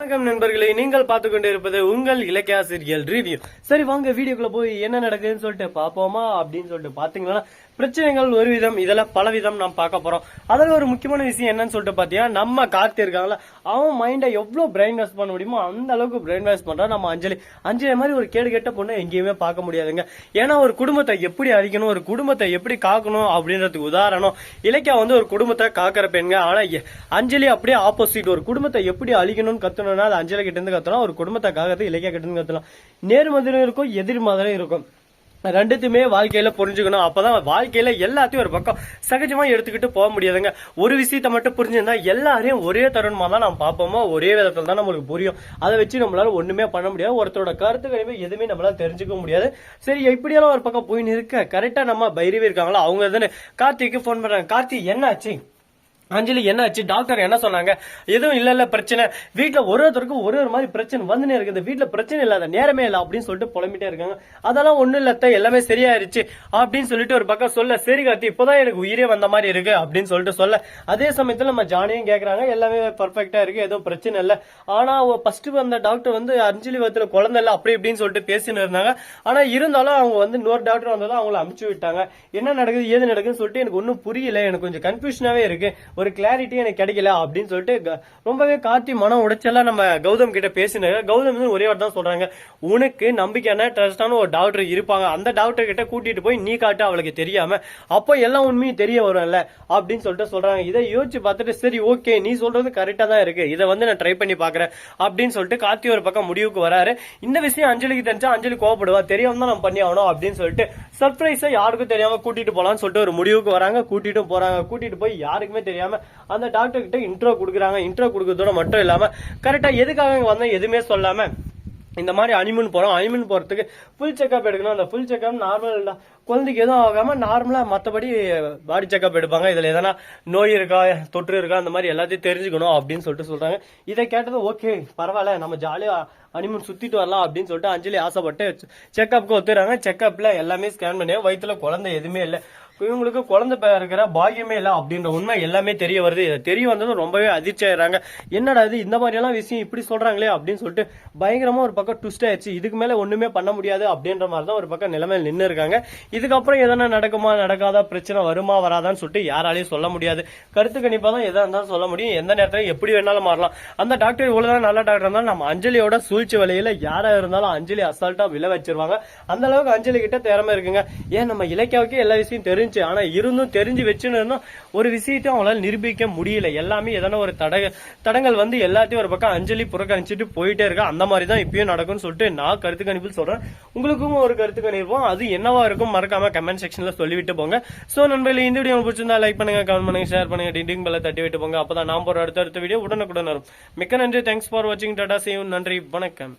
வணக்கம் நண்பர்களே நீங்கள் பார்த்து கொண்டு இருப்பது உங்கள் இலக்கியாசிரியல் ரிவ்யூ. சரி வாங்க வீடியோக்குள்ள போய் என்ன நடக்குதுன்னு சொல்லிட்டு பார்ப்போமா அப்படின்னு சொல்லிட்டு பாத்தீங்கன்னா பிரச்சனைகள் ஒரு விதம் இதெல்லாம் பல விதம் நாம் பார்க்க போறோம். அதில் ஒரு முக்கியமான விஷயம் என்னன்னு சொல்லிட்டு பாத்தீங்கன்னா நம்ம கார்த்தி இருக்காங்கல்ல அவன் மைண்டை எவ்வளவு பிரெயின் வாஷ் பண்ண முடியுமோ அந்த அளவுக்கு பிரெயின் வாஷ் பண்றான் நம்ம அஞ்சலி. அஞ்சலி மாதிரி ஒரு கேடு கெட்ட பொண்ணை எங்கேயுமே பார்க்க முடியாதுங்க. ஏன்னா ஒரு குடும்பத்தை எப்படி அழிக்கணும் ஒரு குடும்பத்தை எப்படி காக்கணும் அப்படின்றதுக்கு உதாரணம் இலக்கியா வந்து ஒரு குடும்பத்தை காக்கிற பெண்ங்க ஆனா அஞ்சலி அப்படியே ஆப்போசிட் ஒரு குடும்பத்தை எப்படி அழிக்கணும்னு கத்தணும்னா அது அஞ்சலி கிட்ட இருந்து கத்தலாம் ஒரு குடும்பத்தை காக்கிறது இலக்கியா கிட்ட இருந்து கத்தலாம் நேர்மதிரும் இருக்கும் எதிர்மதிரும் இருக்கும். ரெண்டுத்தையுமே வாழ்க்கையில புரிஞ்சுக்கணும். அப்பதான் வாழ்க்கையில எல்லாத்தையும் ஒரு பக்கம் சகஜமா எடுத்துக்கிட்டு போக முடியாதுங்க. ஒரு விஷயத்த மட்டும் புரிஞ்சிருந்தா எல்லாரையும் ஒரே தருணமா தான் நம்ம பார்ப்போமோ? ஒரே விதத்துல தான் நம்மளுக்கு புரியும். அதை வச்சு நம்மளால ஒண்ணுமே பண்ண முடியாது. ஒருத்தரோட கருத்து எதுவுமே நம்மளால தெரிஞ்சுக்க முடியாது. சரி இப்படியெல்லாம் ஒரு பக்கம் போய் நிற்க? கரெக்டா நம்ம பைரவி இருக்காங்களா? அவங்க தானே. கார்த்திக்கு ஃபோன் பண்றாங்க. கார்த்தி என்ன ஆச்சு அஞ்சலி என்னாச்சு டாக்டர் என்ன சொன்னாங்க? எதுவும் இல்ல இல்ல பிரச்சனை. வீட்டுல ஒரு ஒருத்தருக்கும் ஒரு ஒரு மாதிரி பிரச்சனை வந்துனே இருக்கு. இந்த வீட்டுல பிரச்சனை இல்லாத நேரமே இல்ல அப்படின்னு சொல்லிட்டு புலம்பிட்டே இருக்காங்க. அதெல்லாம் ஒண்ணும் இல்லத்த எல்லாமே சரியாயிருச்சு அப்படின்னு சொல்லிட்டு ஒரு பக்கம் சொல்ல சரி கார்த்தி இப்பதான் எனக்கு உயிரே வந்த மாதிரி இருக்கு அப்படின்னு சொல்லிட்டு சொல்ல. அதே சமயத்துல நம்ம ஜானியும் கேக்குறாங்க. எல்லாமே பர்ஃபெக்டா இருக்கு எதுவும் பிரச்சனை இல்ல. ஆனா ஃபர்ஸ்ட் வந்த டாக்டர் வந்து அஞ்சலி வத்துல குழந்தை இல்ல அப்படி இப்படின்னு சொல்லிட்டு பேசின்னு இருந்தாங்க. ஆனா இருந்தாலும் அவங்க வந்து இன்னொரு டாக்டர் வந்ததும் அவங்கள அமுச்சு விட்டாங்க. என்ன நடக்குது ஏது நடக்குதுன்னு சொல்லிட்டு எனக்கு ஒன்றும் புரியல. எனக்கு கொஞ்சம் கன்ஃபியூஷனாவே இருக்கு. ஒரு கிளாரிட்டி எனக்கு கிடைக்கல அப்படின்னு சொல்லிட்டு க- ரொம்பவே கார்த்தி மனம் உடைச்செல்லாம் நம்ம கௌதம் கிட்ட பேசினாங்க கௌதம் வந்து ஒரே வார்த்தை தான் சொல்றாங்க. உனக்கு நம்பிக்கையான ட்ரஸ்டான ஒரு டாக்டர் இருப்பாங்க. அந்த டாக்டர் கிட்ட கூட்டிட்டு போய் நீ காட்டு அவளுக்கு தெரியாம. அப்போ எல்லா உண்மையும் தெரிய வரும்ல அப்படின்னு சொல்லிட்டு சொல்றாங்க. இதை யோசிச்சு பார்த்துட்டு சரி ஓகே நீ சொல்றது கரெக்டா தான் இருக்கு. இதை வந்து நான் ட்ரை பண்ணி பாக்குறேன் அப்படின்னு சொல்லிட்டு கார்த்தி ஒரு பக்கம் முடிவுக்கு வராரு. இந்த விஷயம் அஞ்சலிக்கு தெரிஞ்சா அஞ்சலி கோவப்படுவா. தெரியாம தான் நம்ம பண்ணி ஆகணும் அப்படின்னு சொல்லிட்டு சர்ப்ரைஸா யாருக்கும் தெரியாம கூட்டிட்டு போலாம்னு சொல்லிட்டு ஒரு முடிவுக்கு வராங்க. கூட்டிட்டு போறாங்க. கூட்டிட்டு போய் யாருக்குமே தெரியாம அந்த டாக்டர் கிட்ட இன்ட்ரோ கொடுக்குறாங்க. இன்ட்ரோ கொடுக்கறதோட மட்டும் இல்லாம கரெக்டா எதுக்காக இங்க வந்தேன் எதுவுமே சொல்லாம இந்த மாதிரி அனிமன் போறோம். அனிமன் போறதுக்கு ஃபுல் செக்அப் எடுக்கணும். அந்த ஃபுல் செக்அப் நார்மல் குழந்தைக்கு எதுவும் ஆகாம நார்மலா மத்தபடி பாடி செக்அப் எடுப்பாங்க. இதுல எதனா நோய் இருக்கா தொற்று இருக்கா அந்த மாதிரி எல்லாத்தையும் தெரிஞ்சுக்கணும் அப்படின்னு சொல்லிட்டு சொல்றாங்க. இதை கேட்டது ஓகே பரவாயில்ல. நம்ம ஜாலியா அனிமன் சுத்திட்டு வரலாம். அப்படின்னு சொல்லிட்டு அஞ்சலி ஆசைப்பட்டு செக்அப்க்கு ஒத்துறாங்க. செக்அப்ல எல்லாமே ஸ்கேன் பண்ணி வயிற்றுல குழந்தை எதுவுமே இல்லை. இவங்களுக்கு குழந்தை பிறக்கிற இருக்கிற பாக்கியமே இல்லை அப்படின்ற உண்மை எல்லாமே தெரிய வருது. இதை தெரிய வந்ததும் ரொம்பவே அதிர்ச்சி ஆயிடுறாங்க. என்னடா இது இந்த மாதிரியெல்லாம் விஷயம் இப்படி சொல்றாங்களே அப்படின்னு சொல்லிட்டு பயங்கரமா ஒரு பக்கம் ட்விஸ்ட் ஆயிடுச்சு. இதுக்கு மேல ஒண்ணுமே பண்ண முடியாது அப்படின்ற மாதிரி தான் ஒரு பக்கம் நிலைமையில் நின்று இருக்காங்க. இதுக்கப்புறம் எதனா நடக்குமா நடக்காதா பிரச்சனை வருமா வராதான்னு சொல்லிட்டு யாராலையும் சொல்ல முடியாது. கருத்து கணிப்பா தான் எதா இருந்தாலும் சொல்ல முடியும். எந்த நேரத்துல எப்படி வேணாலும் மாறலாம். அந்த டாக்டர் இவ்வளவுதான் நல்ல டாக்டர் இருந்தாலும் நம்ம அஞ்சலியோட சூழ்ச்சி வலையில யாரா இருந்தாலும் அஞ்சலி அசால்ட்டா விளை வச்சிருவாங்க. அந்த அளவுக்கு அஞ்சலி கிட்ட திறமை இருக்குங்க. ஏன் நம்ம இலக்கியாவுக்கு எல்லா விஷயம் தெரிஞ்சு ஆனா இருந்தும் தெரிஞ்சு வச்சுன்னு இருந்தோம் ஒரு விஷயத்தையும் அவங்களால நிரூபிக்க முடியல. எல்லாமே எதனா ஒரு தட தடங்கள் வந்து எல்லாத்தையும் ஒரு பக்கம் அஞ்சலி புறக்கணிச்சிட்டு போயிட்டே இருக்கா. அந்த மாதிரி தான் இப்பயும் நடக்கும்னு சொல்லிட்டு நான் கருத்து கணிப்பில் சொல்றேன். உங்களுக்கும் ஒரு கருத்து கணிப்போம். அது என்னவா இருக்கும் மறக்காம கமெண்ட் செக்ஷன்ல சொல்லிவிட்டு போங்க. சோ நண்பர்களே இந்த வீடியோ பிடிச்சிருந்தா லைக் பண்ணுங்க கமெண்ட் பண்ணுங்க ஷேர் பண்ணுங்க டிண்டிங் பெல்ல தட்டி விட்டு போங்க. அப்பதான் நான் போற அடுத்த அடுத்த வீடியோ உடனுக்குடன் வரும். மிக்க நன்றி. தேங்க்ஸ் ஃபார் வாட்சிங் டாடா சேவ் நன்றி. வணக்கம்.